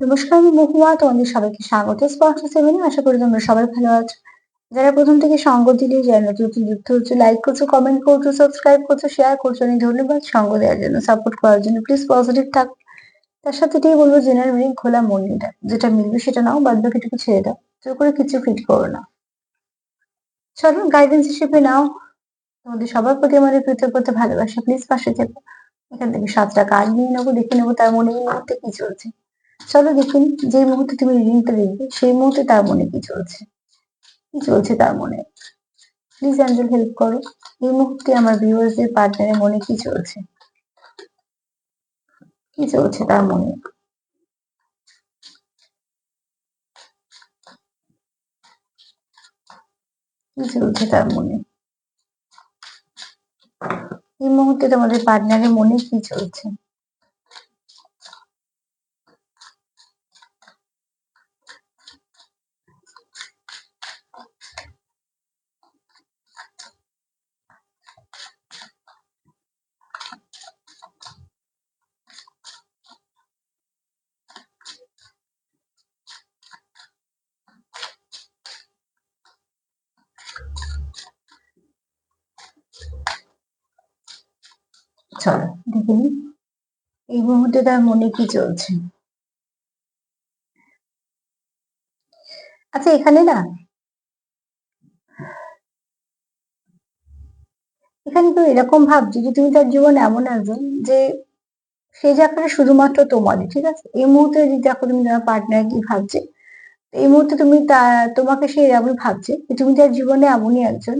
নমস্কার, আমি মহুয়া। তোমাদের সবাইকে স্বাগত। স্পষ্ট সেভেনে আশা করি তোমরা সবাই ভালো আছো। যারা প্রথম থেকে সঙ্গ দিলে, যারা নতুন যুক্ত হচ্ছে লাইক করছ কমেন্ট করছ সাবস্ক্রাইব করছ শেয়ার করছ, অনেক ধন্যবাদ সঙ্গ দেওয়ার জন্য সাপোর্ট করার জন্য। প্লিজ পজিটিভ থাক। তার সাথে এটাই বলব, জেনারেল রিডিং খোলা মন নিয়ে যেটা মিলবে সেটা নাও, বাদ বাকিটুকু ছেড়ে দাও। জোর করে কিছু ফিট করো না। চলো গাইডেন্স হিসেবে নাও। তোমাদের সবার প্রতি আমাদের কৃতজ্ঞতা, ভালোবাসা। প্লিজ পাশে থেকো। এখান থেকে সাতটা কাজ নিয়ে নেব, দেখে নেব, তার মনে মুহূর্তে কি চলছে। চলো দেখুন যে মুহূর্তে তুমি রিডিংটা দেখবে সেই মুহূর্তে তার মনে কি চলছে। কি চলছে তার মনে? প্লিজ অ্যাঞ্জেল হেল্প করো। এই মুহূর্তে আমার ভিউয়ার্সদের পার্টনারের মনে কি চলছে? কি চলছে তার মনে? কি চলছে তার মনে? এই মুহূর্তে তোমাদের পার্টনারের মনে কি চলছে? চলো, দেখে নিই এই মুহূর্তে তার মনে কি চলছে? আচ্ছা এখানে না, এখানে তো এরকম ভাবছি যে তুমি তার জীবনে এমন একজন যে সেই জায়গাটা শুধুমাত্র তোমারই, ঠিক আছে? এই মুহূর্তে যদি দেখো তুমি তোমার পার্টনার কি ভাবছে, এই মুহূর্তে তুমি তা, তোমাকে সে এমন ভাবছে যে তুমি তার জীবনে এমনই একজন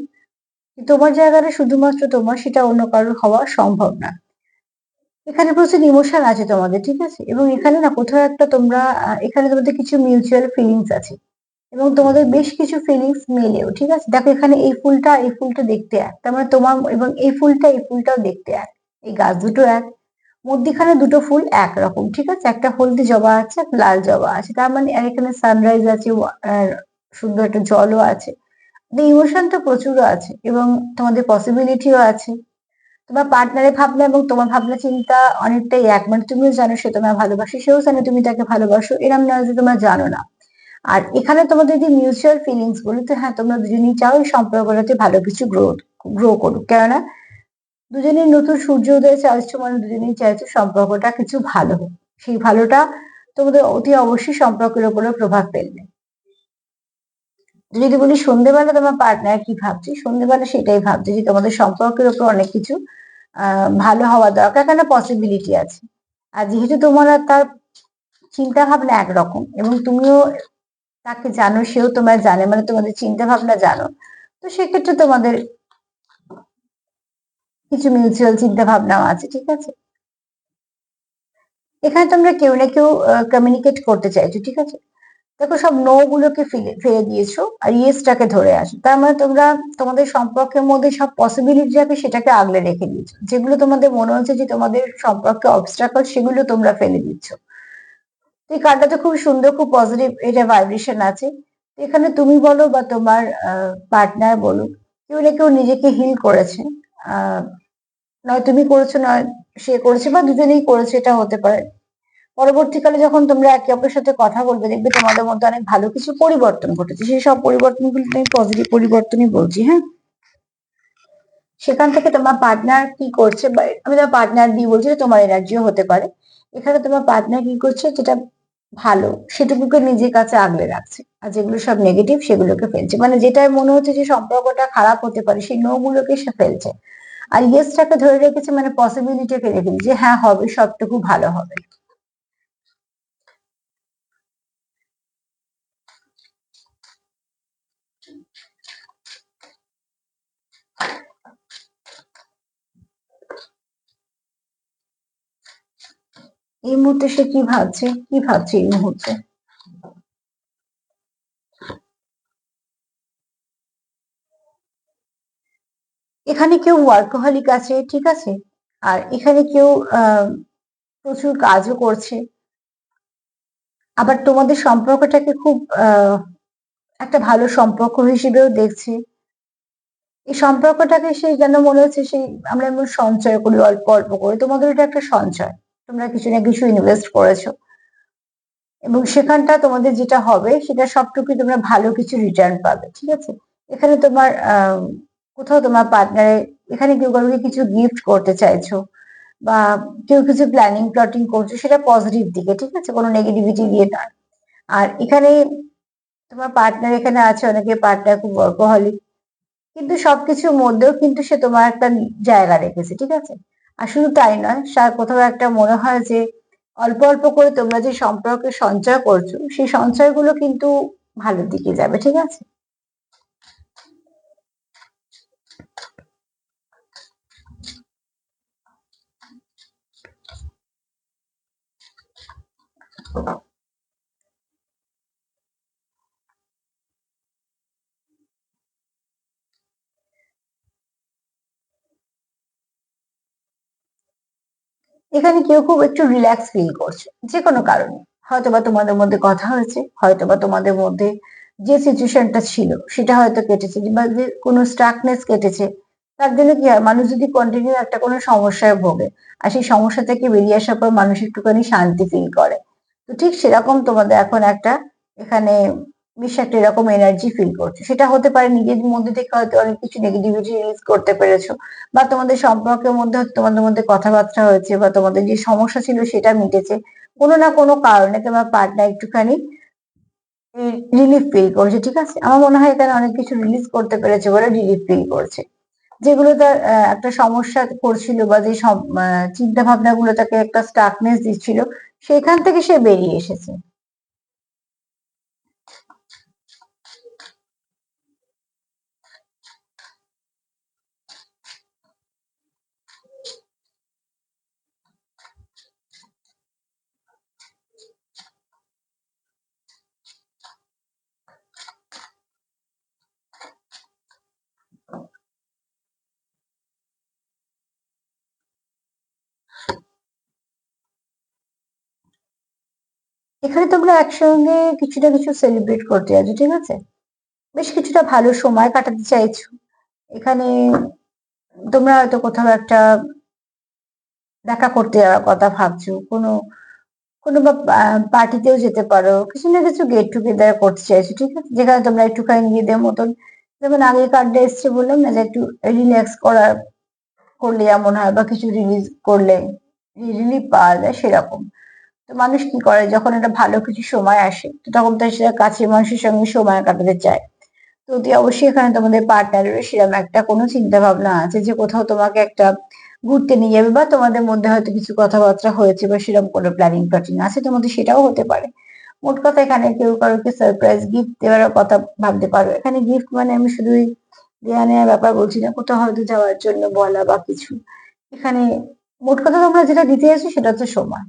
তোমার জায়গাটা শুধুমাত্র তোমার, সেটা অন্য কারোর হওয়া সম্ভব না। এখানে প্রচুর ইমোশন আছে তোমাদের, ঠিক আছে? এবং এখানে না কোথাও একটা তোমরা এখানে তোমাদের কিছু মিউচুয়াল ফিলিংস আছে। এবং তোমাদের বেশ কিছু ফিলিংস মেলেও, ঠিক আছে? দেখো এখানে এই ফুলটা এই ফুলটা দেখতে এক। তার মানে তোমার, এবং এই ফুলটা, এই ফুলটাও দেখতে এক। এই গাছ দুটো এক। মধ্যিখানে দুটো ফুল একরকম, ঠিক আছে? একটা হলদি জবা আছে লাল জবা আছে। তার মানে আর এখানে সানরাইজ আছে সুন্দর একটা জলও আছে। ইমোশন তো প্রচুর আছে এবং তোমাদের পসিবিলিটিও আছে। তোমার পার্টনারের ভাবনা এবং তোমার ভাবনা চিন্তা অনেকটাই এক। মানে তুমিও জানো সে তোমার ভালোবাসে, সেও জানে তুমি তাকে ভালোবাসো, এরম না যে তোমরা জানো না। আর এখানে তোমাদের যে মিউচুয়াল ফিলিংস বলি তো হ্যাঁ তোমরা দুজনেই চাও এই সম্পর্কটাতে ভালো কিছু গ্রো গ্রো করুক। কেননা দুজনের নতুন সূর্য উদয় চাইছো মানে দুজনেই চাইছো সম্পর্কটা কিছু ভালো হোক। সেই ভালোটা তোমাদের অতি অবশ্যই সম্পর্কের উপরে প্রভাব ফেলবে। যদি বলি সন্ধ্যেবেলা তোমার পার্টনার কি ভাবছে? সন্ধ্যেবেলা সেটাই ভাবছে যে তোমাদের সম্পর্কের উপর অনেক কিছু ভালো হওয়া দরকার, কেন পসিবিলিটি আছে? আর যেহেতু তোমার তার চিন্তা ভাবনা একরকম এবং তুমিও তাকে জানো, সেও তোমার জানে মানে তোমাদের চিন্তা ভাবনা জানো, তো সেক্ষেত্রে তোমাদের কিছু মিউচুয়াল চিন্তা ভাবনাও আছে, ঠিক আছে? এখানে তোমরা কেউ না কেউ কমিউনিকেট করতে চাইছো, ঠিক আছে? দেখো, সব নো গুলোকে ফেলে দিয়েছ আর ইয়েসটাকে ধরে আসো তার মানে তোমরা, তোমাদের সম্পর্কের মধ্যে সব পসিবিলিটি আছে, সেটাকে আগলে রেখে দিয়েছ। যেগুলো তোমাদের মনে হচ্ছে যে তোমাদের সম্পর্কে অবস্ট্রাকল সেগুলো তোমরা ফেলে দিচ্ছ। এই কার্ডটা খুব সুন্দর, খুব পজিটিভ এটা ভাইব্রেশন আছে। এখানে তুমি বলো বা তোমার পার্টনার বলো, কেউ না কেউ নিজেকে হিল করেছে। নয় তুমি করেছ, নয় সে করেছে বা দুজনেই করেছে, এটা হতে পারে। পরবর্তীকালে যখন তোমরা একে অপরের সাথে কথা বলবে, দেখবে তোমাদের মধ্যে অনেক ভালো কিছু পরিবর্তন ঘটেছে। সেই সব পরিবর্তনগুলো আমি পজিটিভ পরিবর্তনই বলছি হ্যাঁ? সেখান থেকে তোমার পার্টনার কি করছে আমি তোমার পার্টনার দিয়ে বলছি তোমার এনার্জিও হতে পারে। এখানে তোমার পার্টনার কি করছে, যেটা ভালো, সেটুকুকে নিজের কাছে আগলে রাখছে। আর যেগুলো সব নেগেটিভ সেগুলোকে ফেলছে। মানে যেটা মনে হচ্ছে যে সম্পর্কটা খারাপ হতে পারে, সেই নো গুলোকে সে ফেলছে। আর ইয়েসটাকে ধরে রেখেছে মানে পসিবিলিটিকে রেখে যে হ্যাঁ হবে, সবটুকু ভালো হবে। এই মুহূর্তে সে কি ভাবছে? কি ভাবছে এই মুহূর্তে? এখানে কেউ ওয়ার্কহলিক আছে, ঠিক আছে? আর এখানে কেউ প্রচুর কাজও করছে। আবার তোমাদের সম্পর্কটাকে খুব একটা ভালো সম্পর্ক হিসেবেও দেখছে। এই সম্পর্কটাকে সে যেন মনে হচ্ছে সেই আমরা এমন সঞ্চয় করি, অল্প অল্প করে। তোমাদের এটা একটা সঞ্চয়। তোমরা কিছু না কিছু ইনভেস্ট করেছ। এবং সেখানটা তোমাদের যেটা হবে, সেটা সবটুকুই তোমরা ভালো কিছু রিটার্ন পাবে, ঠিক আছে? এখানে তোমার কোথাও তোমার পার্টনারে এখানে কেউ কাউকে কিছু গিফট করতে চাইছো বা কেউ কিছু প্ল্যানিং প্লটিং করছ, সেটা পজিটিভ দিকে, ঠিক আছে? কোনো নেগেটিভিটি দিয়ে নয় আর এখানে তোমার পার্টনার এখানে আছে, অনেকে পার্টনার খুব ওয়ার্কহলিক কিন্তু সবকিছুর মধ্যেও কিন্তু সে তোমার একটা জায়গা রেখেছে, ঠিক আছে? আর শুধু তাই নয় কোথাও একটা মনে হয় যে অল্প অল্প করে তোমরা যে সম্পর্কে সঞ্চয় করছ, সেই সঞ্চয়গুলো কিন্তু ভালোর দিকে যাবে, ঠিক আছে? এখানে কেউ খুব একটু রিল্যাক্স ফিল করছে যে কোনো কারণে। হয়তো বা তোমাদের মধ্যে কথা হয়েছে হয়তো বা তোমাদের মধ্যে যে সিচুয়েশনটা ছিল, সেটা হয়তো কেটেছে বা কোনো স্ট্রাকনেস কেটেছে, তার জন্য কি হয়, মানুষ যদি কন্টিনিউ একটা কোনো সমস্যায় ভোগে, আর সেই সমস্যা থেকে বেরিয়ে আসার পর মানুষ একটুখানি শান্তি ফিল করে। তো ঠিক সেরকম তোমাদের এখন একটা এখানে বেশ একটা এরকম এনার্জি ফিল করছ। সেটা হতে পারে নিজের মধ্যে থেকে হয়তো অনেক কিছু নেগেটিভিটি রিলিজ করতে পেরেছ, বা তোমাদের সম্পর্কের মধ্যে তোমাদের মধ্যে কথাবার্তা হয়েছে, বা তোমাদের যে সমস্যা ছিল সেটা মিটেছে। কোনো না কোনো কারণে তোমার পার্টনার একটুখানি রিলিফ ফিল করছে, ঠিক আছে? আমার মনে হয় এখানে অনেক কিছু রিলিজ করতে পেরেছে বলে রিলিফ ফিল করছে। যেগুলো তার একটা সমস্যা করছিল বা যে চিন্তা ভাবনা গুলো তাকে একটা স্টাকনেস দিচ্ছিল, সেখান থেকে সে বেরিয়ে এসেছে। এখানে তোমরা একসঙ্গে কিছু না কিছু সেলিব্রেট করতে যাচ্ছ, ঠিক আছে? বেশ কিছুটা ভালো সময় কাটাতে চাইছো। এখানে তোমরা হয়তো কোথাও একটা দেখা করতে যাওয়ার কথা ভাবছ, কোনো কোনো বা পার্টিতেও যেতে পারো, কিছু না কিছু গেট টুগেদার করতে চাইছো, ঠিক আছে? যেখানে তোমরা একটুখানি নিজেদের মতন, যেমন আগে কার্ডে এসছে বললাম না যে একটু রিল্যাক্স করার, করলে এমন হয় বা কিছু রিলিজ করলে রিলিফ পাওয়া যায় সেরকম। তো মানুষ কি করে? যখন একটা ভালো কিছু সময় আসে, তো তখন তার সেটা কাছের মানুষের সঙ্গে সময় কাটাতে চায়। তো অতি অবশ্যই এখানে তোমাদের পার্টনারের সেরকম একটা কোনো চিন্তা ভাবনা আছে যে কোথাও তোমাকে একটা ঘুরতে নিয়ে যাবে বা তোমাদের মধ্যে হয়তো কিছু কথাবার্তা হয়েছে বা সেরকম কোনো প্ল্যানিং প্ল্যানিং আছে, তোমাদের সেটাও হতে পারে। মোট কথা এখানে কেউ কারোকে সারপ্রাইজ গিফট দেওয়ার কথা ভাবতে পারো। এখানে গিফট মানে আমি শুধুই দেওয়া নেওয়ার ব্যাপার বলছি না, কোথাও হয়তো যাওয়ার জন্য বলা বা কিছু। এখানে মোট কথা তোমরা যেটা দিতে আছো সেটা হচ্ছে সময়।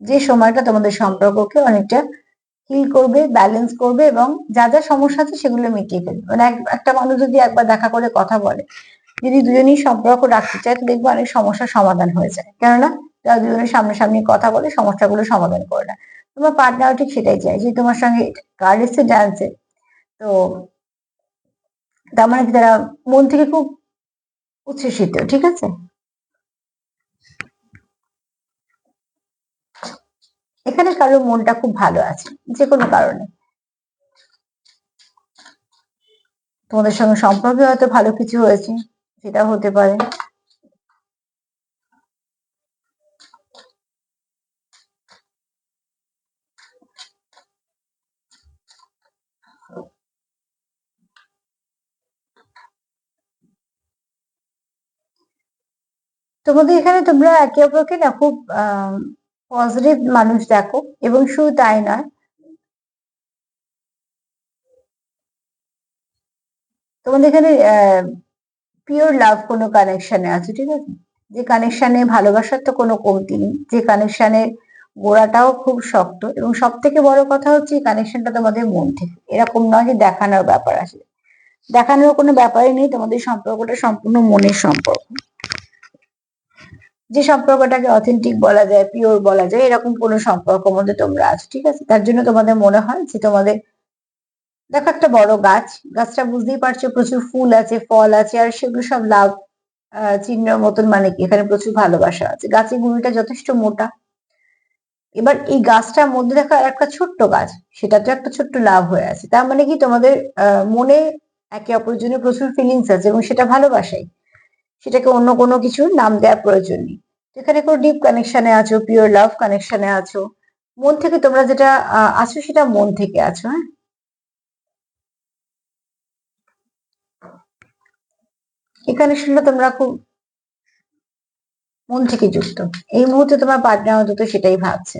যে সময়টা তোমাদের সম্পর্ককে অনেকটা হিল করবে ব্যালেন্স করবে এবং যা যা সমস্যা আছে সেগুলো মিটিয়ে ফেলবে। মানে একটা মানুষ যদি একবার দেখা করে কথা বলে, যদি দুজনেই সম্পর্ক রাখতে চায়, তো দেখব অনেক সমস্যার সমাধান হয়ে যায়। কেননা তারা দুজনের সামনাসামনি কথা বলে, সমস্যাগুলো সমাধান করে না। তোমার পার্টনার ঠিক সেটাই চাই যে তোমার সঙ্গে কার এসছে ডান্সে তো তার মানে তারা মন থেকে খুব উচ্ছ্বসিত, ঠিক আছে? এখানে কারোর মনটা খুব ভালো আছে যে কোনো কারণে। তোমাদের সঙ্গে সম্পর্কে হয়তো ভালো কিছু হয়েছে সেটা হতে পারে। তোমাদের এখানে তোমরা একে অপরকে না খুব পজিটিভ মানুষ দেখো, এবং শুধু তাই নয়, তোমাদের এখানে পিওর লাভ কোনো কানেকশনে আছে, ঠিক আছে? যে কানেকশনে ভালোবাসার তো কোনো কমতি নেই, যে কানেকশনে গোড়াটাও খুব শক্ত, এবং সব থেকে বড় কথা হচ্ছে এই কানেকশনটা তোমাদের মন থেকে। এরকম নয় যে দেখানোর ব্যাপার আছে দেখানোর কোনো ব্যাপারই নেই, তোমাদের সম্পর্কটা সম্পূর্ণ মনের সম্পর্ক। যে সম্পর্কটাকে অথেন্টিক বলা যায় পিওর বলা যায়, এরকম কোনো সম্পর্ক মধ্যে তোমরা আছো, ঠিক আছে? তার জন্য তোমাদের মনে হয় যে তোমাদের, দেখো একটা বড় গাছ, গাছটা বুঝতেই পারছ প্রচুর ফুল আছে, ফল আছে, আর সেগুলো সব লাভ চিহ্ন মতন মানে কি, এখানে প্রচুর ভালোবাসা আছে। গাছের গুঁড়িটা যথেষ্ট মোটা। এবার এই গাছটার মধ্যে দেখা আর একটা ছোট্ট গাছ সেটা তো একটা ছোট্ট লাভ হয়ে আছে। তার মানে কি তোমাদের মনে একে অপরের জন্য প্রচুর ফিলিংস আছে এবং সেটা ভালোবাসাই। সেটাকে অন্য কোনো কিছু নাম দেওয়ার প্রয়োজন নেই। এখানে কোনো ডিপ কানেকশনে আছো পিওর লাভ কানেকশনে আছো, মন থেকে তোমরা যেটা আছো সেটা মন থেকে আছো হ্যাঁ? এই কানেকশনটা তোমরা খুব মন থেকে যুক্ত। এই মুহূর্তে তোমার পার্টনার অন্তত সেটাই ভাবছে।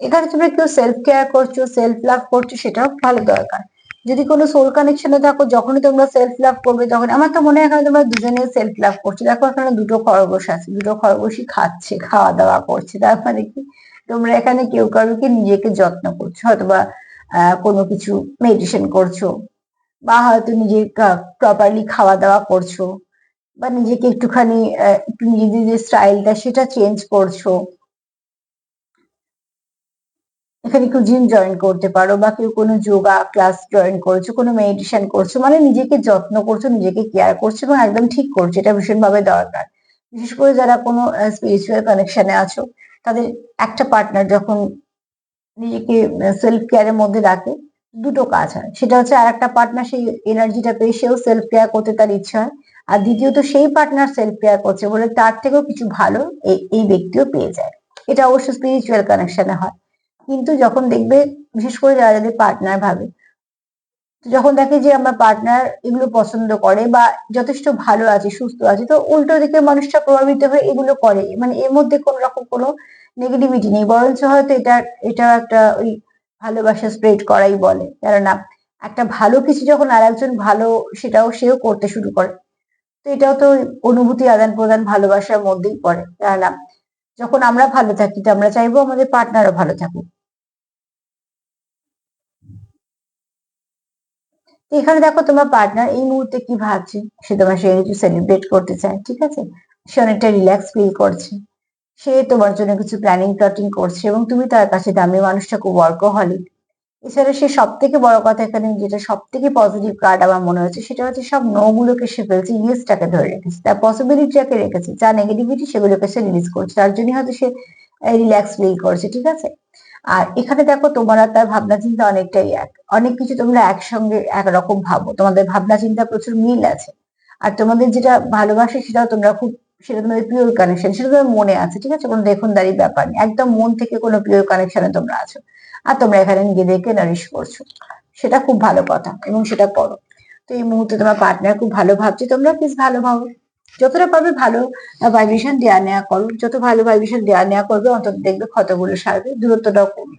এখানে তোমরা কেউ সেলফ কেয়ার করছ সেলফ লাভ করছ, সেটাও ভালো দরকার। যদি কোনো সোল কানেকশনে থাকো, যখনই তোমরা সেলফ লাভ করবে, তখন আমার তো মনে হয় এখানে তোমরা দুজনে সেলফ লাভ করছ। দেখো, এখানে দুটো খরগোশ আছে, দুটো খরগোশই খাচ্ছে খাওয়া দাওয়া করছে। তার মানে কি? তোমরা এখানে কেউ কারোকে নিজেকে যত্ন করছ হয়তো বা কোনো কিছু মেডিটেশন করছ, বা হয়তো নিজে প্রপারলি খাওয়া দাওয়া করছ, বা নিজেকে একটুখানি একটু নিজেদের যে স্টাইলটা সেটা চেঞ্জ করছ। এখানে কেউ জিম জয়েন করতে পারো বা কেউ কোনো যোগা ক্লাস জয়েন করছ, কোনো মেডিটেশন করছ মানে নিজেকে যত্ন করছ, নিজেকে কেয়ার করছ এবং একদম ঠিক করছ, এটা ভীষণভাবে দরকার। বিশেষ করে যারা কোনো স্পিরিচুয়াল কানেকশনে আছো, তাদের একটা পার্টনার যখন নিজেকে সেলফ কেয়ারের মধ্যে রাখে, দুটো কাজ হয়। সেটা হচ্ছে আর একটা পার্টনার সেই এনার্জিটা পেয়ে সেও সেলফ কেয়ার করতে তার ইচ্ছা হয়। আর দ্বিতীয়ত সেই পার্টনার সেলফ কেয়ার করছে বলে তার থেকেও কিছু ভালো এই ব্যক্তিও পেয়ে যায়। এটা অবশ্য স্পিরিচুয়াল কানেকশনে হয়। কিন্তু যখন দেখবে, বিশেষ করে যারা যাদের পার্টনার ভাবে, যখন দেখে যে আমার পার্টনার এগুলো পছন্দ করে বা যথেষ্ট ভালো আছে, সুস্থ আছে, তো উল্টো দিকে মানুষটা প্রভাবিত হয়ে এগুলো করে। মানে এর মধ্যে কোনো রকম কোনো নেগেটিভিটি নেই, বরঞ্চ হয়তো এটা এটা একটা ওই ভালোবাসা স্প্রেড করাই বলে। কেননা একটা ভালো কিছু যখন আর একজন ভালো, সেটাও সেও করতে শুরু করে। তো এটাও তো অনুভূতি আদান প্রদান ভালোবাসার মধ্যেই পড়ে। কেননা যখন আমরা ভালো থাকি, তো আমরা চাইব আমাদের পার্টনারও ভালো থাকুক। এখানে দেখো তোমার পার্টনার এই মুহূর্তে কি ভাবছে? সে তোমার সঙ্গে কিছু সেলিব্রেট করতে চায়, ঠিক আছে? সে অনেকটা রিল্যাক্স ফিল করছে। সে তোমার জন্য কিছু প্ল্যানিং প্লটিং করছে এবং তুমি তার কাছে দামি মানুষটা খুব ওয়ার্কহলিক এছাড়া সে সব থেকে বড় কথা এখানে যেটা সব থেকে পজিটিভ কার্ড আমার মনে হচ্ছে সেটা হচ্ছে সব নো গুলোকে সে ফেলছে ইয়েসটাকে ধরে রেখেছে। তার পসিবিলিটিটাকে রেখেছে, যা নেগেটিভিটি সেগুলোকে সে রিলিজ করছে। তার জন্যই হয়তো সে রিল্যাক্স ফিল করছে, ঠিক আছে? আর এখানে দেখো তোমার আর তার ভাবনা চিন্তা অনেকটাই এক, অনেক কিছু তোমরা একসঙ্গে একরকম ভাবো। তোমাদের ভাবনা চিন্তা প্রচুর মিল আছে। আর তোমাদের যেটা ভালোবাসে সেটাও তোমরা খুব, সেটা তোমাদের পিওর কানেকশন সেটা তোমার মনে আছে, ঠিক আছে? কোনো দেখুন দাঁড়িয়ে ব্যাপার নেই, একদম মন থেকে কোনো পিওর কানেকশনে তোমরা আছো। আর তোমরা এখানে নিজেদেরকে নারিশ করছ। সেটা খুব ভালো কথা এবং সেটা করো। তো এই মুহূর্তে তোমার পার্টনার খুব ভালো ভাবছে তোমরা প্লিজ ভালো ভাবো। যতটা পারবে ভালো ভাইব্রেশন দেওয়া নেওয়া করো। যত ভালো ভাইব্রেশন দেওয়া নেওয়া করবে, অন্তত দেখবে ক্ষতগুলো সারবে, দূরত্বটাও কমবে।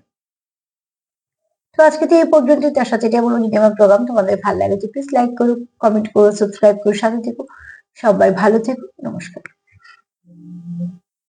তো আজকে তো এই পর্যন্ত তার সাথে এটা বলব যদি আমার প্রোগ্রাম তোমাদের ভালো লাগে তো প্লিজ লাইক করো কমেন্ট করো সাবস্ক্রাইব করো, সাথে থেকো। সবাই ভালো থেকো। নমস্কার।